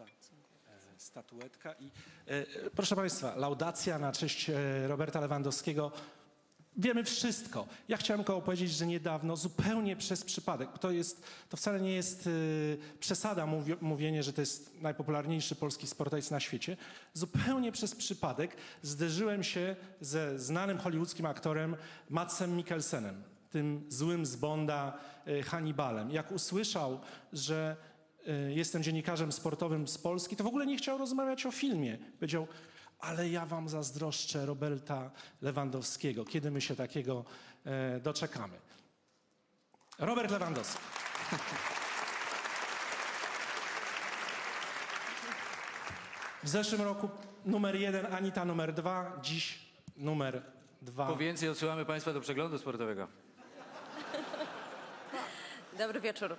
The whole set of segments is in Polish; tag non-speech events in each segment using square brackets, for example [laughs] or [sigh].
e, statuetka. I, e, proszę Państwa, laudacja na cześć e, Roberta Lewandowskiego. Wiemy wszystko. Ja chciałem tylko powiedzieć, że niedawno, zupełnie przez przypadek, to, jest, to wcale nie jest przesada mówi, mówienie, że to jest najpopularniejszy polski sportowiec na świecie. Zupełnie przez przypadek zderzyłem się ze znanym hollywoodzkim aktorem Matsem Mikkelsenem, tym złym z Bonda Hannibalem. Jak usłyszał, że jestem dziennikarzem sportowym z Polski, to w ogóle nie chciał rozmawiać o filmie. Powiedział, ale ja wam zazdroszczę Roberta Lewandowskiego. Kiedy my się takiego e, doczekamy? Robert Lewandowski. W zeszłym roku numer jeden, Anita numer dwa, dziś numer dwa. Po więcej odsyłamy Państwa do przeglądu sportowego. Dobry wieczór.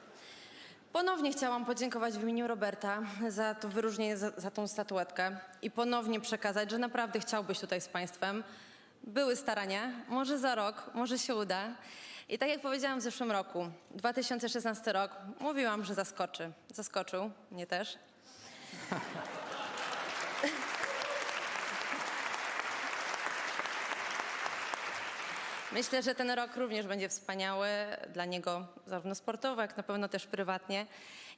Ponownie chciałam podziękować w imieniu Roberta za to wyróżnienie, za, za tą statuetkę i ponownie przekazać, że naprawdę chciałbyś tutaj z Państwem. Były starania, może za rok, może się uda. I tak jak powiedziałam w zeszłym roku, 2016 rok, mówiłam, że zaskoczy. Zaskoczył, mnie też. Myślę, że ten rok również będzie wspaniały dla niego, zarówno sportowo, jak na pewno też prywatnie.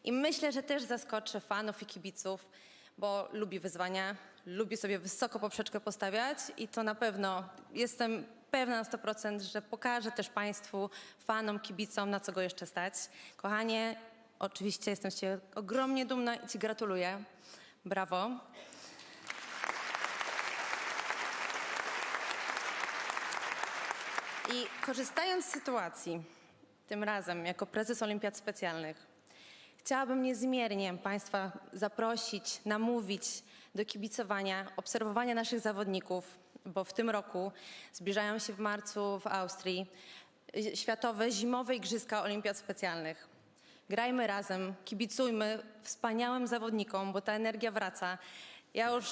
I myślę, że też zaskoczy fanów i kibiców, bo lubi wyzwania, lubi sobie wysoko poprzeczkę postawiać i to na pewno jestem pewna na 100%, że pokaże też Państwu, fanom, kibicom, na co go jeszcze stać. Kochanie, oczywiście jestem z Ciebie ogromnie dumna i Ci gratuluję. Brawo. I korzystając z sytuacji, tym razem jako prezes Olimpiad Specjalnych, chciałabym niezmiernie Państwa zaprosić, namówić do kibicowania, obserwowania naszych zawodników, bo w tym roku zbliżają się w marcu w Austrii Światowe Zimowe Igrzyska Olimpiad Specjalnych. Grajmy razem, kibicujmy wspaniałym zawodnikom, bo ta energia wraca. Ja już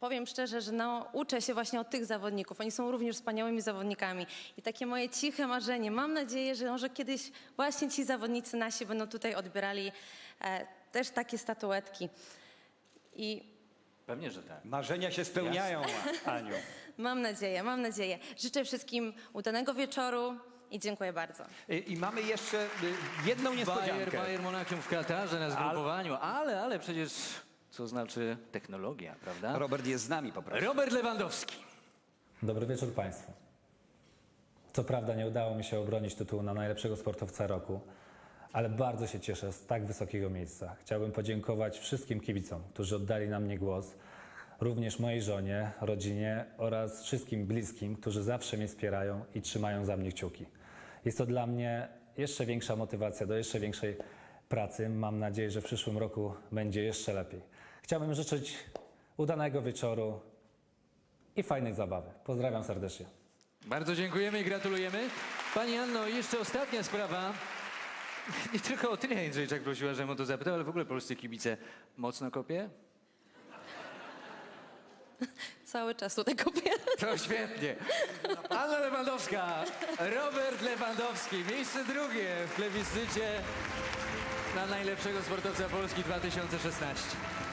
powiem szczerze, że no, uczę się właśnie od tych zawodników. Oni są również wspaniałymi zawodnikami. I takie moje ciche marzenie, mam nadzieję, że może kiedyś właśnie ci zawodnicy nasi będą tutaj odbierali e, też takie statuetki. I Pewnie, że tak. Marzenia się spełniają, [laughs] Aniu. mam nadzieję, mam nadzieję. Życzę wszystkim udanego wieczoru i dziękuję bardzo. I, I mamy jeszcze y, jedną niespodziankę. Bayer Monachium w Katarze na zgrupowaniu, ale, ale przecież co znaczy technologia, prawda? Robert jest z nami po prostu. Robert Lewandowski. Dobry wieczór Państwu. Co prawda nie udało mi się obronić tytułu na najlepszego sportowca roku, ale bardzo się cieszę z tak wysokiego miejsca. Chciałbym podziękować wszystkim kibicom, którzy oddali na mnie głos, również mojej żonie, rodzinie oraz wszystkim bliskim, którzy zawsze mnie wspierają i trzymają za mnie kciuki. Jest to dla mnie jeszcze większa motywacja do jeszcze większej pracy. Mam nadzieję, że w przyszłym roku będzie jeszcze lepiej. Chciałbym życzyć udanego wieczoru, i fajnej zabawy. Pozdrawiam serdecznie. Bardzo dziękujemy i gratulujemy. Pani Anno, jeszcze ostatnia sprawa. Nie tylko o tyle Jędrzejczak prosiła, żebym o to zapytał, ale w ogóle polscy kibice mocno kopie? Cały czas tutaj kupię. To świetnie. Anna Lewandowska, Robert Lewandowski, miejsce drugie w plebiscycie na najlepszego sportowca Polski 2016.